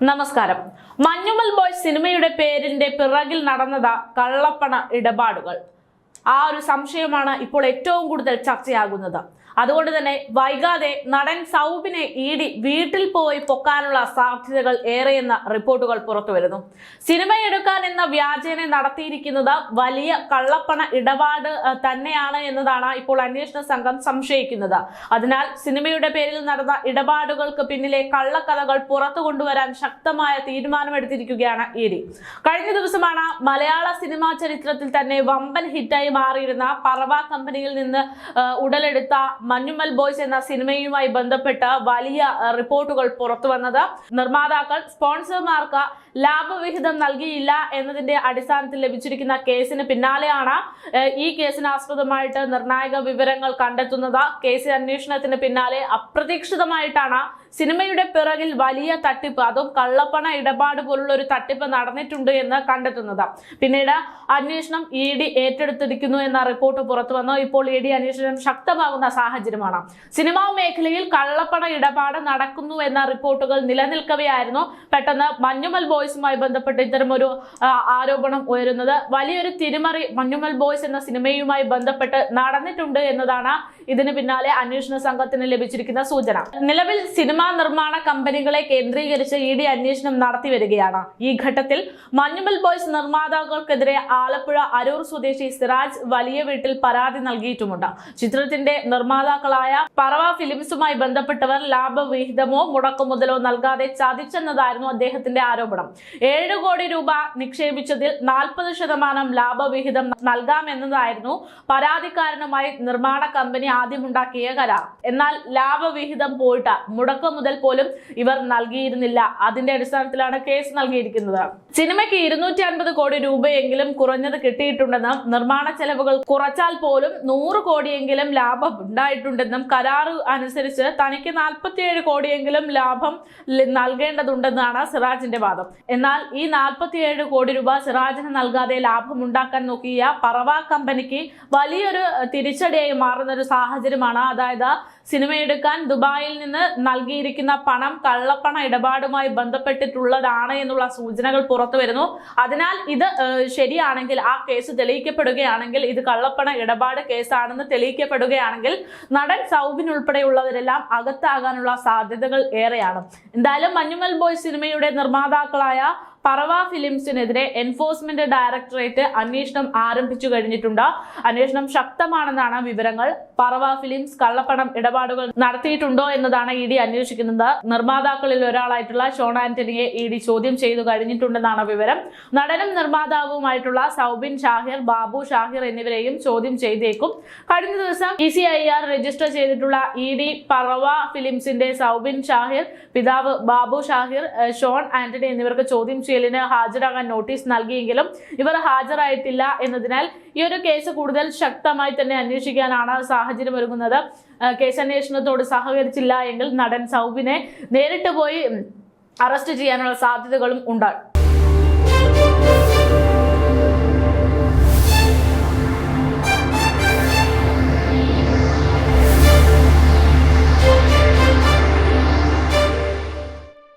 നമസ്കാരം. മഞ്ഞുമൽ ബോയ് സിനിമയുടെ പേരിന്റെ പിറകിൽ നടന്നത് കള്ളപ്പണ ഇടപാടുകൾ. ആ ഒരു സംശയമാണ് ഇപ്പോൾ ഏറ്റവും കൂടുതൽ ചർച്ചയാകുന്നത്. അതുകൊണ്ട് തന്നെ വൈകാതെ നടൻ സൗബിനെ ഇ വീട്ടിൽ പോയി പൊക്കാനുള്ള സാധ്യതകൾ ഏറെയെന്ന റിപ്പോർട്ടുകൾ പുറത്തുവരുന്നു. സിനിമയെടുക്കാൻ എന്ന വ്യാജേന നടത്തിയിരിക്കുന്നത് വലിയ കള്ളപ്പണ ഇടപാട് തന്നെയാണ് എന്നതാണ് ഇപ്പോൾ അന്വേഷണ സംഘം സംശയിക്കുന്നത്. അതിനാൽ സിനിമയുടെ പേരിൽ നടന്ന ഇടപാടുകൾക്ക് പിന്നിലെ കള്ളക്കഥകൾ പുറത്തു കൊണ്ടുവരാൻ ശക്തമായ തീരുമാനമെടുത്തിരിക്കുകയാണ് ഇ കഴിഞ്ഞ ദിവസമാണ് മലയാള സിനിമാ ചരിത്രത്തിൽ തന്നെ വമ്പൻ ഹിറ്റായി മാറിയിരുന്ന പറവ കമ്പനിയിൽ നിന്ന് ഉടലെടുത്ത മഞ്ഞുമൽ ബോയ്സ് എന്ന സിനിമയുമായി ബന്ധപ്പെട്ട വലിയ റിപ്പോർട്ടുകൾ പുറത്തു വന്നത്. നിർമ്മാതാക്കൾ സ്പോൺസർമാർക്ക് ലാഭവിഹിതം നൽകിയില്ല എന്നതിന്റെ അടിസ്ഥാനത്തിൽ ലഭിച്ചിരിക്കുന്ന കേസിന് പിന്നാലെയാണ് ഈ കേസിന് ആസ്പദമായിട്ട് നിർണായക വിവരങ്ങൾ കണ്ടെത്തുന്നത്. കേസ് അന്വേഷണത്തിന് പിന്നാലെ അപ്രതീക്ഷിതമായിട്ടാണ് സിനിമയുടെ പിറകിൽ വലിയ തട്ടിപ്പ് അതും കള്ളപ്പണ ഇടപാട് പോലുള്ള ഒരു തട്ടിപ്പ് നടന്നിട്ടുണ്ട് എന്ന് കണ്ടെത്തുന്നത്. പിന്നീട് അന്വേഷണം ഇ ഡി ഏറ്റെടുത്തിരിക്കുന്നു എന്ന റിപ്പോർട്ട് പുറത്തു വന്നു. ഇപ്പോൾ ഇ ഡി അന്വേഷണം ശക്തമാകുന്ന സാഹചര്യമാണ്. സിനിമാ മേഖലയിൽ കള്ളപ്പണ ഇടപാട് നടക്കുന്നു എന്ന റിപ്പോർട്ടുകൾ നിലനിൽക്കവെയായിരുന്നു. പെട്ടെന്ന് മഞ്ഞുമൽ ബോയ്സുമായി ബന്ധപ്പെട്ട് ഒരു ആരോപണം ഉയരുന്നത്. വലിയൊരു തിരിമറി മഞ്ഞുമൽ ബോയ്സ് എന്ന സിനിമയുമായി ബന്ധപ്പെട്ട് നടന്നിട്ടുണ്ട് എന്നതാണ് ഇതിന് പിന്നാലെ അന്വേഷണ സംഘത്തിന് ലഭിച്ചിരിക്കുന്ന സൂചന. നിലവിൽ സിനിമാ നിർമ്മാണ കമ്പനികളെ കേന്ദ്രീകരിച്ച് ഇ ഡി അന്വേഷണം നടത്തി വരികയാണ്. ഈ ഘട്ടത്തിൽ മഞ്ഞുമൽ ബോയ്സ് നിർമ്മാതാക്കൾക്കെതിരെ ആലപ്പുഴ അരൂർ സ്വദേശി സിറാജ് വലിയ വീട്ടിൽ പരാതി നൽകിയിട്ടുമുണ്ട്. ചിത്രത്തിന്റെ നിർമ്മാതാക്കളായ പറവ ഫിലിംസുമായി ബന്ധപ്പെട്ടവർ ലാഭവിഹിതമോ മുടക്കുമുതലോ നൽകാതെ ചതിച്ചെന്നതായിരുന്നു അദ്ദേഹത്തിന്റെ ആരോപണം. ഏഴ് കോടി രൂപ നിക്ഷേപിച്ചതിൽ നാൽപ്പത് ശതമാനം ലാഭവിഹിതം നൽകാമെന്നതായിരുന്നു പരാതിക്കാരനുമായി നിർമ്മാണ കമ്പനി ആദ്യമുണ്ടാക്കിയ കരാർ. എന്നാൽ ലാഭവിഹിതം പോയിട്ട് മുടക്കം മുതൽ പോലും ഇവർ നൽകിയിരുന്നില്ല. അതിന്റെ അടിസ്ഥാനത്തിലാണ് കേസ് നൽകിയിരിക്കുന്നത്. സിനിമയ്ക്ക് ഇരുന്നൂറ്റി അൻപത് കോടി രൂപയെങ്കിലും കുറഞ്ഞത് കിട്ടിയിട്ടുണ്ടെന്നും നിർമ്മാണ ചെലവുകൾ കുറച്ചാൽ പോലും നൂറ് കോടിയെങ്കിലും ലാഭം ഉണ്ടായിട്ടുണ്ടെന്നും കരാർ അനുസരിച്ച് തനിക്ക് നാൽപ്പത്തിയേഴ് കോടിയെങ്കിലും ലാഭം നൽകേണ്ടതുണ്ടെന്നാണ് സിറാജിന്റെ വാദം. എന്നാൽ ഈ നാൽപ്പത്തിയേഴ് കോടി രൂപ സിറാജിന് നൽകാതെ ലാഭം ഉണ്ടാക്കാൻ നോക്കിയ പറവ കമ്പനിക്ക് വലിയൊരു തിരിച്ചടിയായി മാറുന്ന ഒരു സാഹചര്യമാണ്. അതായത് സിനിമയെടുക്കാൻ ദുബായിൽ നിന്ന് നൽകിയിരിക്കുന്ന പണം കള്ളപ്പണ ഇടപാടുമായി ബന്ധപ്പെട്ടിട്ടുള്ളതാണ് എന്നുള്ള സൂചനകൾ വരുന്നു. അതിനാൽ ഇത് ശരിയാണെങ്കിൽ ആ കേസ് തെളിയിക്കപ്പെടുകയാണെങ്കിൽ ഇത് കള്ളപ്പണ ഇടപാട് കേസാണെന്ന് തെളിയിക്കപ്പെടുകയാണെങ്കിൽ നടൻ സൗബിൻ ഉൾപ്പെടെയുള്ളവരെല്ലാം അകത്താകാനുള്ള സാധ്യതകൾ ഏറെയാണ്. എന്തായാലും മഞ്ഞുമൽ ബോയ് സിനിമയുടെ നിർമ്മാതാക്കളായ പറവ ഫിലിംസിനെതിരെ എൻഫോഴ്സ്മെന്റ് ഡയറക്ടറേറ്റ് അന്വേഷണം ആരംഭിച്ചു കഴിഞ്ഞിട്ടുണ്ട്. അന്വേഷണം ശക്തമാണെന്നാണ് വിവരങ്ങൾ. പറവ ഫിലിംസ് കള്ളപ്പണം ഇടപാടുകൾ നടത്തിയിട്ടുണ്ടോ എന്നതാണ് ഇ ഡി അന്വേഷിക്കുന്നത്. നിർമ്മാതാക്കളിൽ ഒരാളായിട്ടുള്ള ഷോൺ ആന്റണിയെ ഇ ഡി ചോദ്യം ചെയ്തു കഴിഞ്ഞിട്ടുണ്ടെന്നാണ് വിവരം. നടനും നിർമ്മാതാവുമായിട്ടുള്ള സൗബിൻ ഷാഹിർ ബാബു ഷാഹിർ എന്നിവരെയും ചോദ്യം ചെയ്തേക്കും. കഴിഞ്ഞ ദിവസം E C I R register ചെയ്തിട്ടുള്ള ഇ ഡി പറവ ഫിലിംസിന്റെ സൗബിൻ ഷാഹിർ പിതാവ് ബാബു ഷാഹിർ ഷോൺ ആന്റണി എന്നിവർക്ക് ചോദ്യം ചെയ്യലിന് ഹാജരാകാൻ നോട്ടീസ് നൽകിയെങ്കിലും ഇവർ ഹാജരായിട്ടില്ല എന്നതിനാൽ ഈ ഒരു കേസ് കൂടുതൽ ശക്തമായി തന്നെ അന്വേഷിക്കാനാണ് സാഹചര്യം ഒരുങ്ങുന്നത്. ഏഹ് കേസ് അന്വേഷണത്തോട് സഹകരിച്ചില്ല എങ്കിൽ നടൻ സൗബിനെ നേരിട്ട് പോയി അറസ്റ്റ് ചെയ്യാനുള്ള സാധ്യതകളും ഉണ്ട്.